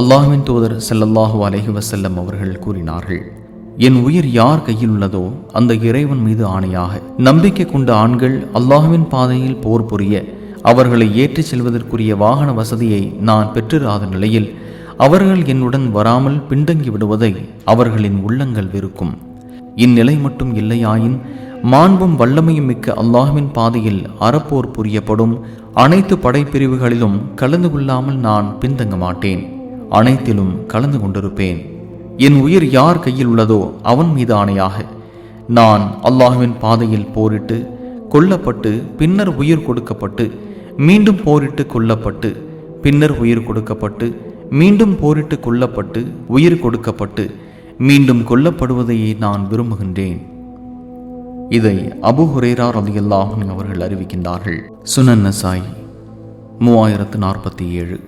அல்லாஹுவின் தூதர் செல்லல்லாஹு அலஹி வசல்லம் அவர்கள் கூறினார்கள் என் உயிர் யார் கையில் உள்ளதோ அந்த இறைவன் மீது ஆணையாக. நம்பிக்கை கொண்ட ஆண்கள் அல்லாஹுவின் பாதையில் போர் புரிய அவர்களை ஏற்றிச் செல்வதற்குரிய வாகன வசதியை நான் பெற்றிராத நிலையில் அவர்கள் என்னுடன் வராமல் பின்தங்கி விடுவதை அவர்களின் உள்ளங்கள் வெறுக்கும். இந்நிலை மட்டும் இல்லையாயின் மாண்பும் வல்லமையும் மிக்க அல்லாஹுவின் பாதையில் அறப்போர் புரியப்படும் அனைத்து படைப்பிரிவுகளிலும் கலந்து கொள்ளாமல் நான் பின்தங்க மாட்டேன். அனைத்திலும் கலந்து கொண்டிருப்பேன். என் உயிர் யார் கையில் உள்ளதோ அவன் மீது ஆணையாக நான் அல்லாஹுவின் பாதையில் போரிட்டு கொல்லப்பட்டு பின்னர் உயிர் கொடுக்கப்பட்டு மீண்டும் போரிட்டு கொல்லப்பட்டு பின்னர் உயிர் கொடுக்கப்பட்டு மீண்டும் போரிட்டு கொல்லப்பட்டு உயிர் கொடுக்கப்பட்டு மீண்டும் கொல்லப்படுவதையே நான் விரும்புகின்றேன். இதை அபு ஹுரேரா ரலியல்லாஹு அவர்கள் அறிவிக்கின்றார்கள். சுனன் நசாய் மூவாயிரத்து நாற்பத்தி ஏழு.